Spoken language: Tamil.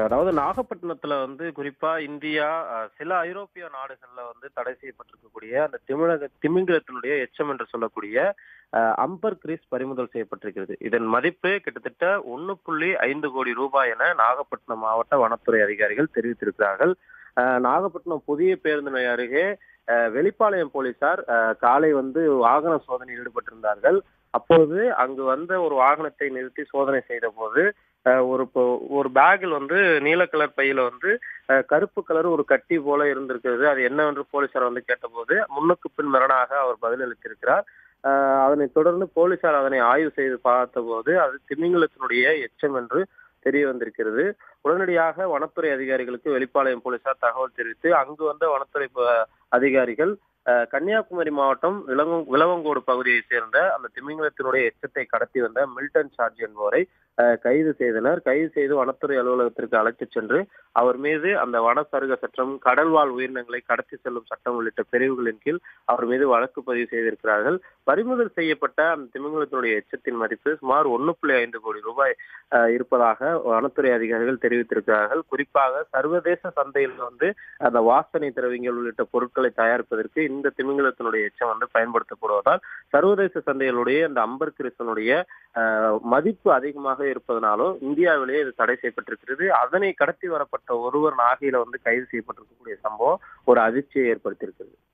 அதாவது நாகப்பட்டினத்துல வந்து குறிப்பா இந்தியா சில ஐரோப்பிய நாடுகள்ல வந்து தடை செய்யப்பட்டிருக்கக்கூடிய அந்த திமிழக திமிங்கிலத்தினுடைய எச்சம் என்று சொல்லக்கூடிய அம்பர் கிரீஸ் பறிமுதல் செய்யப்பட்டிருக்கிறது. இதன் மதிப்பு கிட்டத்தட்ட ஒன்னு புள்ளி ஐந்து கோடி ரூபாய் என நாகப்பட்டினம் மாவட்ட வனத்துறை அதிகாரிகள் தெரிவித்திருக்கிறார்கள். நாகப்பட்டினம் புதிய பேருந்து நிலைய அருகே வெளிப்பாளையம் போலீசார் அஹ், காலை வந்து வாகன சோதனையில் ஈடுபட்டிருந்தார்கள். அப்போது அங்கு வந்த ஒரு வாகனத்தை நிறுத்தி சோதனை செய்த போது ஒரு ஒரு பேக்கில் வந்து நீல கலர் பையில வந்து கருப்பு கலர் ஒரு கட்டி போல இருந்திருக்கிறது. அது என்னவென்று போலீசார் வந்து கேட்டபோது முன்னுக்கு பின் மரணாக அவர் பதிலளித்திருக்கிறார். அதனை தொடர்ந்து போலீசார் அதனை ஆய்வு செய்து பார்த்தபோது அது திமிங்கலத்தினுடைய எச்சம் என்று தெரிய வந்திருக்கிறது. உடனடியாக வனத்துறை அதிகாரிகளுக்கு வெளிப்பாளையம் போலீசார் தகவல் தெரிவித்து அங்கு வந்த வனத்துறை அதிகாரிகள் கன்னியாகுமரி மாவட்டம் விலவங்கோடு பகுதியைச் சேர்ந்த அந்த திமிங்கலத்தினுடைய எச்சத்தை கடத்தி வந்த மில்டன் சார்ஜ் என்பவரை கைது செய்தனர். கைது செய்து வனத்துறை அலுவலகத்திற்கு அழைத்துச் சென்று அவர் மீது அந்த வன சருக சட்டம் கடல்வாழ் உயிரினங்களை கடத்தி செல்லும் சட்டம் உள்ளிட்ட பிரிவுகளின் கீழ் அவர் மீது வழக்கு பதிவு செய்திருக்கிறார்கள். பறிமுதல் செய்யப்பட்ட அந்த திமிங்கலத்தினுடைய எச்சத்தின் மதிப்பு சுமார் ஒன்னு புள்ளி ஐந்து கோடி ரூபாய் இருப்பதாக வனத்துறை அதிகாரிகள் தெரிவித்திருக்கிறார்கள். குறிப்பாக சர்வதேச சந்தையில் வந்து அந்த வாசனை திரவியங்கள் உள்ளிட்ட பொருட்களை தயாரிப்பதற்கு இந்த திமிங்கலத்தினுடைய எச்சம் வந்து பயன்படுத்தப்படுவதால் சர்வதேச சந்தைகளுடைய அந்த அம்பர் கிருஷ்ணனுடைய மதிப்பு அதிகமாக இருப்பதனாலும் இந்தியாவிலேயே இது தடை செய்யப்பட்டிருக்கிறது. அதனை கடத்தி வரப்பட்ட ஒருவர் நாகையில வந்து கைது செய்யப்பட்டிருக்கக்கூடிய சம்பவம் ஒரு அதிர்ச்சியை ஏற்படுத்தியிருக்கிறது.